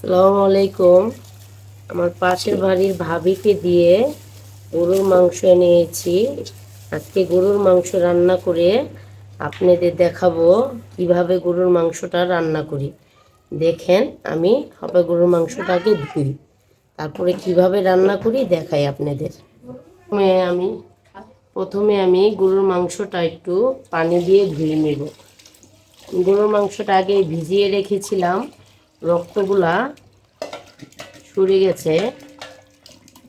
সালাম আলাইকুম। আমার পাশের বাড়ির ভাবিকে দিয়ে গরুর মাংস নিয়েছি আজকে গরুর মাংস রান্না করে আপনাদের দেখাবো কীভাবে গরুর মাংসটা রান্না করি। দেখেন, আমি হবে গরুর মাংসটাকে ধুই, তারপরে কীভাবে রান্না করি দেখাই আপনাদের। প্রথমে আমি প্রথমে আমি গরুর মাংসটা একটু পানি দিয়ে ধুয়ে নেব। গরুর মাংসটা আগে ভিজিয়ে রেখেছিলাম। রক্তগুলা সরে গেছে,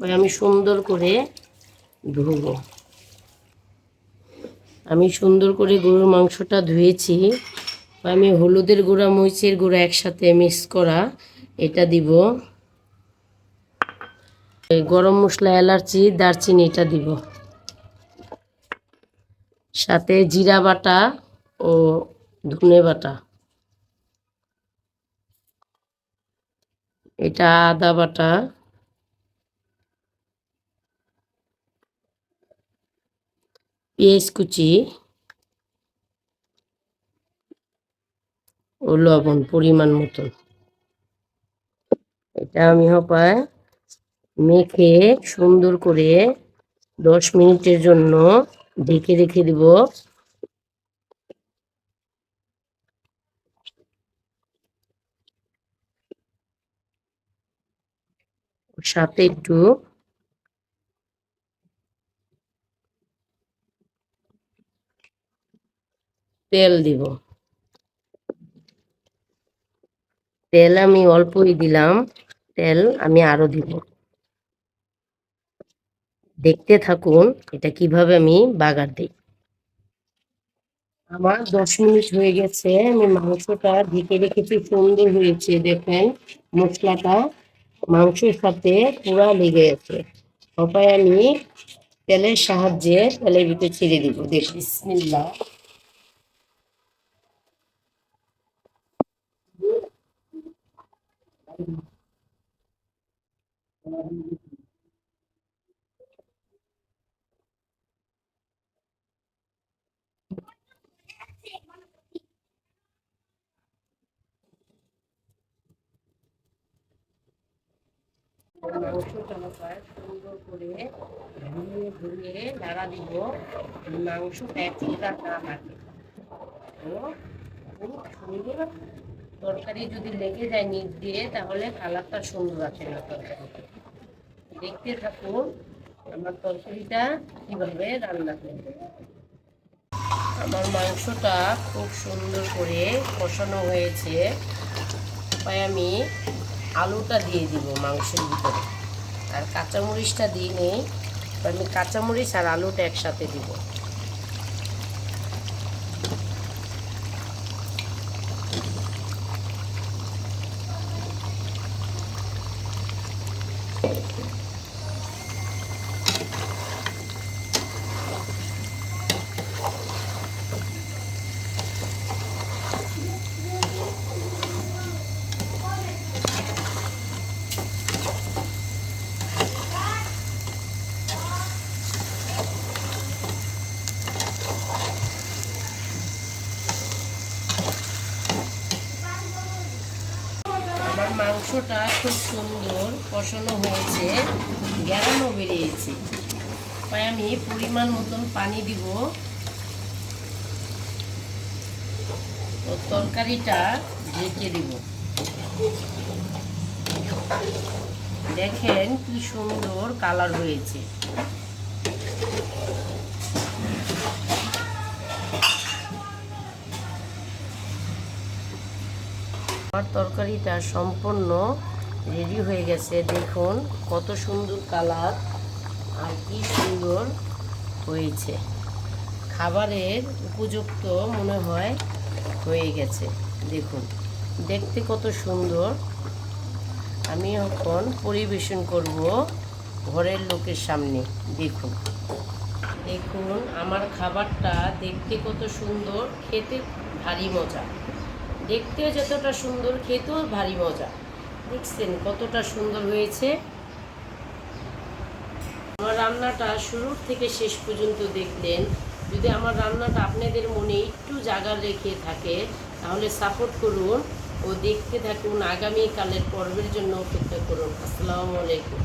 ওই আমি সুন্দর করে ধুব। আমি সুন্দর করে গরুর মাংসটা ধুয়েছি, আমি হলুদের গুঁড়া, মরিচের গুঁড়া একসাথে মিক্স করা এটা দিব। গরম মশলা, এলাচি, দারচিনি এটা দিব। সাথে জিরা বাটা ও ধনে বাটা। এটা আদা বাটা। পেঁয়াজ কুচি। ও লবণ পরিমাণ মতন। এটা আমি হপায় মেখে সুন্দর করে দশ মিনিটের জন্য ঢেকে রেখে দিব। সাথে একটু তেল দিব। তেল আমি অল্পই দিলাম। তেল আমি আরও দিব। দেখতে থাকুন এটা কীভাবে আমি বাগার দিই। আমার দশ মিনিট হয়ে গেছে, আমি মাংসটা ঢেকে রেখেছি, সুন্দর হয়েছে, দেখেন মশলাটা। মাংসের সাথে পুরা লেগে গেছে সবাই আমি তেলের সাহায্যে তেলের ভিতরে ছেড়ে দিব। দেখ, বিসমিল্লাহ। মাংসটা সুন্দর করে খুব সুন্দর তরকারি যদি লেগে যায় নিচ দিয়ে, তাহলে কালারটা সুন্দর আসে না দেখতে থাকুন আমার তরকারিটা কীভাবে রান্না করবে। আমার মাংসটা খুব সুন্দর করে কষানো হয়েছে। আমি আলুটা দিয়ে দিব মাংসের ভিতরে। আর কাঁচামরিচটা দিয়ে নেই আমি কাঁচামরিচ আর আলুটা একসাথে দিব। আমার মাংসটা খুব সুন্দর কষানো হয়েছে গ্যারানো বেরিয়েছে। তাই আমি পরিমাণ মতন পানি দিব। ও তরকারিটা ঢেকে দিব। দেখেন কি সুন্দর কালার হয়েছে। আমার তরকারিটা সম্পূর্ণ রেডি হয়ে গেছে। দেখুন কত সুন্দর কালার আর কি সুন্দর হয়েছে। খাবারের উপযুক্ত মনে হয় হয়ে গেছে। দেখুন, দেখতে কত সুন্দর। আমি এখন পরিবেশন করব ঘরের লোকের সামনে। দেখুন দেখুন আমার খাবারটা দেখতে কত সুন্দর, খেতে ভারী মজা। দেখতেও যতটা সুন্দর, খেতেও ভারী মজা। দেখছেন কতটা সুন্দর হয়েছে। আমার রান্নাটা শুরুর থেকে শেষ পর্যন্ত দেখলেন। যদি আমার রান্নাটা আপনাদের মনে একটু জায়গা রেখে থাকে, তাহলে সাপোর্ট করুন ও দেখতে থাকুন আগামীকালের পর্বের জন্য অপেক্ষা করুন। আসসালামু আলাইকুম।